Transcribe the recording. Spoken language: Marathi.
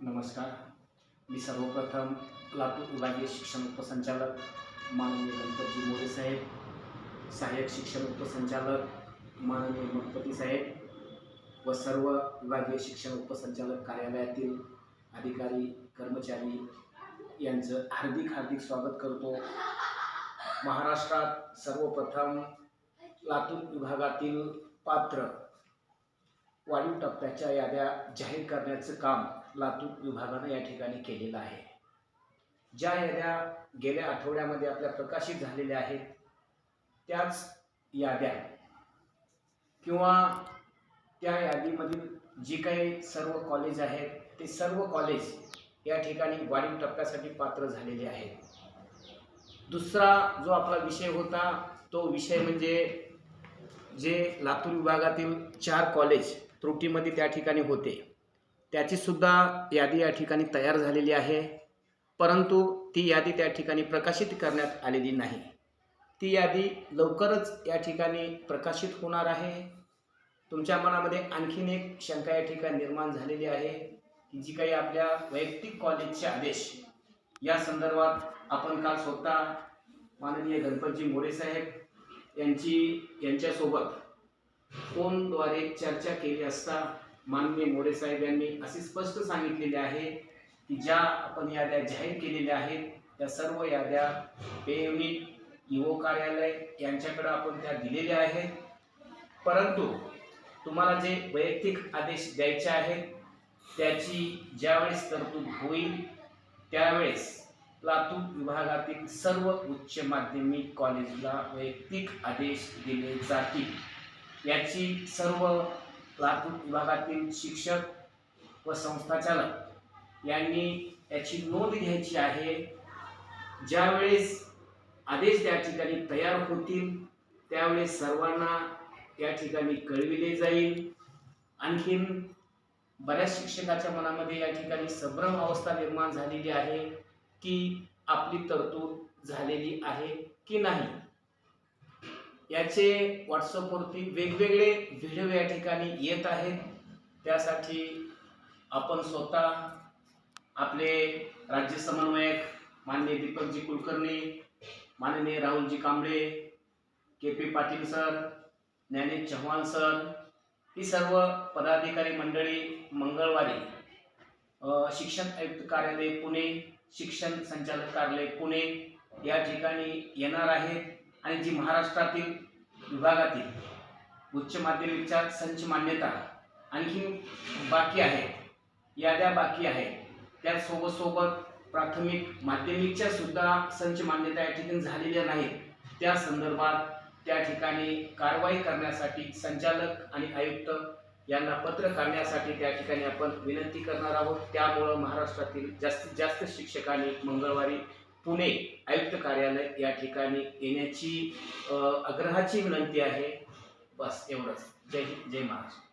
नमस्कार. मी सर्वप्रथम लातूर विभागीय शिक्षण उपसंचालक माननीय गणपतजी मोरे साहेब सहाय्यक शिक्षण उपसंचालक माननीय गणपती साहेब व सर्व विभागीय शिक्षण उपसंचालक कार्यालयातील अधिकारी कर्मचारी यांचं हार्दिक हार्दिक स्वागत करतो. महाराष्ट्रात सर्वप्रथम लातूर विभागातील पात्र वाढीव टप्प्याच्या याद्या जाहीर करण्याचं काम लातूर विभागानं या ठिकाणी केलेलं आहे. ज्या याद्या गेल्या आठवड्यामध्ये आपल्या प्रकाशित झालेल्या आहेत त्याच याद्या किंवा त्या यादीमधील जी काही सर्व कॉलेज आहेत ते सर्व कॉलेज या ठिकाणी वाढीव टप्प्यासाठी पात्र झालेले आहेत. दुसरा जो आपला विषय होता तो विषय म्हणजे जे लातूर विभागातील चार कॉलेज त्रुटीमध्ये त्या ठिकाणी होते. त्याचीसुद्धा यादी या ठिकाणी तयार झालेली आहे. परंतु ती यादी त्या ठिकाणी प्रकाशित करण्यात आलेली नाही. ती यादी लवकरच या ठिकाणी प्रकाशित होणार आहे. तुमच्या मनामध्ये आणखीन एक शंका या ठिकाणी निर्माण झालेली आहे की जी काही आपल्या वैयक्तिक कॉलेजचे आदेश या संदर्भात आपण काल स्वतः माननीय गणपतजी मोरे साहेब यांची यांच्यासोबत फोनद्वारे चर्चा केली असता माननीय मोरे साहेब यांनी असे स्पष्ट सांगितलेले आहे की ज्या आपण याद्या जाहीर केलेल्या आहेत त्या सर्व याद्या पे युनिट इओ कार्यालय यांच्याकडं आपण त्या दिलेल्या आहेत. परंतु तुम्हाला जे वैयक्तिक आदेश द्यायचे आहेत त्याची ज्यावेळेस तरतूद होईल त्यावेळेस लातूर विभागातील सर्व उच्च माध्यमिक कॉलेजला वैयक्तिक आदेश दिले जातील. याची सर्व लातूर विभागातील शिक्षक व संस्थाचालक यांनी याची नोंद घ्यायची आहे. ज्यावेळेस आदेश त्या ठिकाणी तयार होतील त्यावेळेस सर्वांना त्या ठिकाणी कळविले जाईल. आणखीन बऱ्याच शिक्षकाच्या मनामध्ये या ठिकाणी संभ्रम अवस्था निर्माण झालेली आहे की आपली तरतूद झालेली आहे की नाही? याचे व्हॉट्सअपवरती वेगवेगळे व्हिडिओ या ठिकाणी येत आहेत. त्यासाठी आपण स्वतः आपले राज्य समन्वयक माननीय दीपकजी कुलकर्णी माननीय Rahulji Kamble K P Patil sir Dnyanesh Chavan sir ही सर्व पदाधिकारी मंडळी मंगळवारी शिक्षण आयुक्त कार्यालय पुणे शिक्षण संचालक कार्यालय पुणे या ठिकाणी येणार आहेत. आणि जी महाराष्ट्रातील विभागातील उच्च माध्यमिकच्या संच मान्यता आणखी बाकी आहे याद्या बाकी आहेत त्यासोबत सोबत प्राथमिक माध्यमिकच्या सुद्धा संच मान्यता या ठिकाणी झालेल्या नाहीत. त्या संदर्भात त्या ठिकाणी कारवाई करण्यासाठी संचालक आणि आयुक्त यांना पत्र काढण्यासाठी त्या ठिकाणी आपण विनंती करणार आहोत. त्यामुळं महाराष्ट्रातील जास्तीत जास्त शिक्षकांनी मंगळवारी पुणे आयुक्त कार्यालय या ठिकाणी येण्याची आग्रहाची विनंती आहे. बस एवढंच. जय हिंद जय महाराष्ट्र.